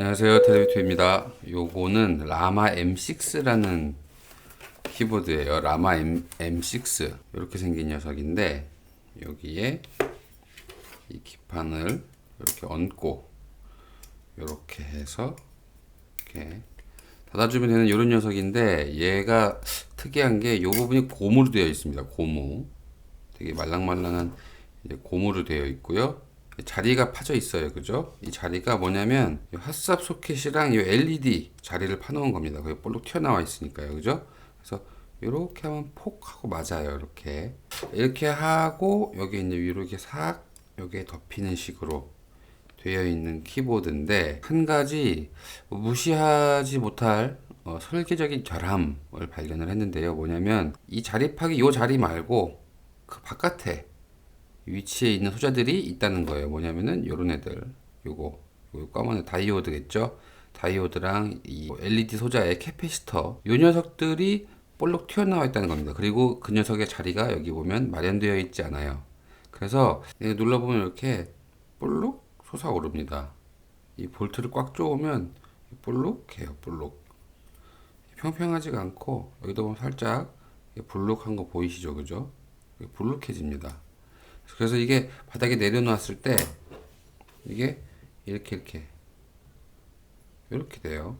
안녕하세요. 텔레비투입니다. 요거는 라마 M6라는 키보드예요. 라마 M, M6 이렇게 생긴 녀석인데 여기에 이 기판을 이렇게 얹고 이렇게 해서 이렇게 닫아주면 되는 이런 녀석인데 얘가 특이한 게 이 부분이 고무로 되어 있습니다. 고무. 되게 말랑말랑한 고무로 되어 있고요. 자리가 파져 있어요. 그죠? 이 자리가 뭐냐면 이 핫삽 소켓이랑 이 LED 자리를 파놓은 겁니다. 거기 볼록 튀어나와 있으니까요. 그죠? 그래서 이렇게 하면 폭 하고 맞아요. 이렇게. 이렇게 하고 여기 이제 위로 이렇게 싹 여기에 덮이는 식으로 되어 있는 키보드인데 한 가지 무시하지 못할 어, 설계적인 결함을 발견을 했는데요. 뭐냐면 이 자립하기 이 자리 말고 그 바깥에 위치에 있는 소자들이 있다는 거예요. 뭐냐면은 요런 애들, 요거, 요애 다이오드겠죠? 다이오드랑 이 LED 소자의 캐패시터, 요 녀석들이 볼록 튀어나와 있다는 겁니다. 그리고 그 녀석의 자리가 여기 보면 마련되어 있지 않아요. 그래서 얘 눌러보면 이렇게 볼록 솟아오릅니다. 이 볼트를 꽉 조으면 볼록해요, 볼록. 평평하지가 않고 여기도 보면 살짝 볼록한 거 보이시죠, 그죠? 볼록해집니다. 그래서 이게 바닥에 내려놨을 때 이게 이렇게 이렇게 이렇게 돼요.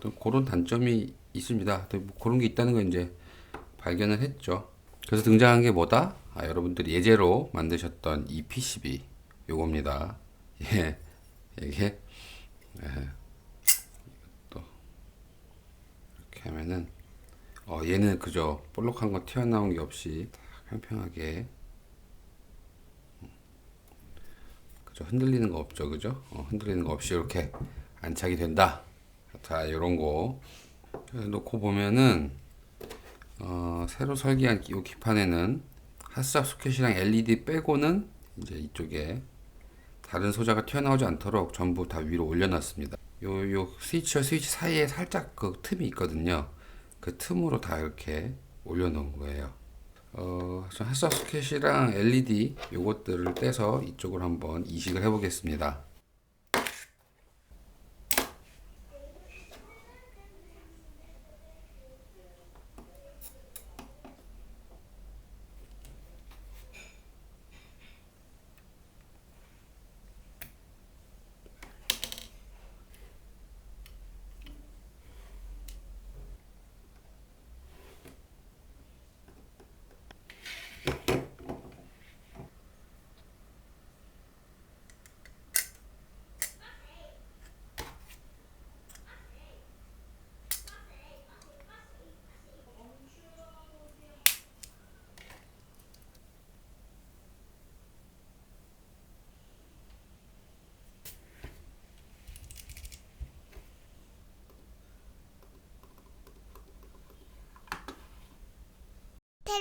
또 그런 단점이 있습니다. 또 뭐 그런 게 있다는 걸 이제 발견을 했죠. 그래서 등장한 게 뭐다? 아, 여러분들이 예제로 만드셨던 이 PCB 요겁니다. 예, 이게 예, 또 이렇게 하면은 어, 얘는 그저 볼록한 거 튀어나온 게 없이 딱 평평하게 음, 그저 흔들리는 거 없죠, 그죠? 어, 흔들리는 거 없이 이렇게 안착이 된다. 자, 이런 거 놓고 보면은 어, 새로 설계한 이 기판에는 핫삽 소켓이랑 LED 빼고는 이제 이쪽에 다른 소자가 튀어나오지 않도록 전부 다 위로 올려놨습니다. 요, 요 스위치와 스위치 사이에 살짝 그 틈이 있거든요. 그 틈으로 다 이렇게 올려놓은 거예요. 어, 소켓이랑 LED 요것들을 떼서 이쪽으로 한번 이식을 해보겠습니다.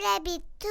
텔레비투